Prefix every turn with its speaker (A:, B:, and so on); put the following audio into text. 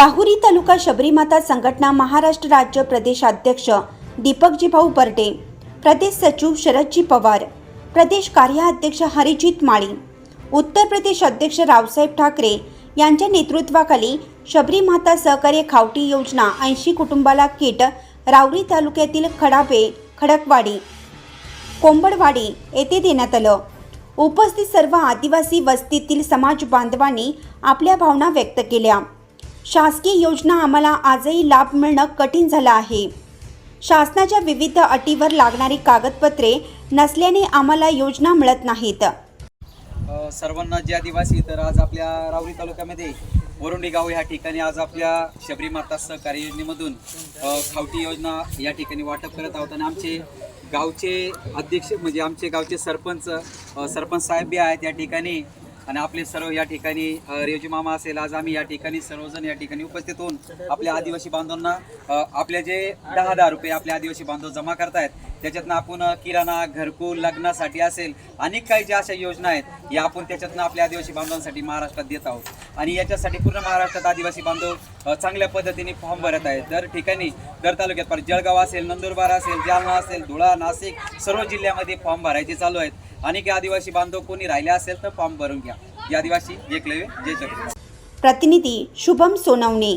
A: राहुरी तालुका शबरीमाता संघटना महाराष्ट्र राज्य प्रदेशाध्यक्ष दीपकजी भाऊ बर्डे प्रदेश सचिव शरदजी पवार प्रदेश कार्याध्यक्ष हरिजित माळी उत्तर प्रदेश अध्यक्ष रावसाहेब ठाकरे यांच्या नेतृत्वाखाली शबरीमाता सहकार्य खावटी योजना ऐंशी कुटुंबाला किट रावरी तालुक्यातील खडापे खडकवाडी कोंबडवाडी येथे देण्यात आलं. उपस्थित सर्व आदिवासी वस्तीतील समाज बांधवांनी आपल्या भावना व्यक्त केल्या. शासकीय योजना आम्हाला आजही लाभ मिळणं कठीण झालं आहे. शासनाच्या विविध अटीवर लागणारी कागदपत्रे नसल्याने आम्हाला योजना मिळत नाहीत.
B: सर्वांना जे आदिवासी तर आज आपल्या रावली तालुक्यामध्ये वरुंडी गाव या ठिकाणी आज आपल्या शबरी माता सहकारी योजनेमधून खावटी योजना या ठिकाणी वाटप करत आहोत. आणि आमचे गावचे अध्यक्ष म्हणजे आमचे गावचे सरपंच सरपंच साहेब बी आहेत या ठिकाणी. आणि आपले सर्व या ठिकाणी अ, रेवजी मामा असेल आज आम्ही या ठिकाणी सर्वजण या ठिकाणी उपस्थित होऊन आपल्या आदिवासी बांधवांना आपले जे दहा दहा रुपये आपले आदिवासी बांधव जमा करतायत त्याच्यातनं आपण किराणा घरकुल लग्नासाठी असेल अनेक काही ज्या अशा योजना आहेत या आपण त्याच्यातनं आपल्या आदिवासी बांधवांसाठी महाराष्ट्रात देत आहोत. आणि याच्यासाठी पूर्ण महाराष्ट्रात आदिवासी बांधव चांगल्या पद्धतीने फॉर्म भरत आहेत. दर ठिकाणी दर तालुक्यात पण जळगाव असेल नंदुरबार असेल जालना असेल धुळा नाशिक सर्व जिल्ह्यामध्ये फॉर्म भरायचे चालू आहेत. अनेक आदिवासी बांधव कोणी राहिले असेल तर फॉर्म भरून घ्या. आदिवासी एकलव्य जय जगदीश
A: प्रतिनिधी शुभम सोनवणे.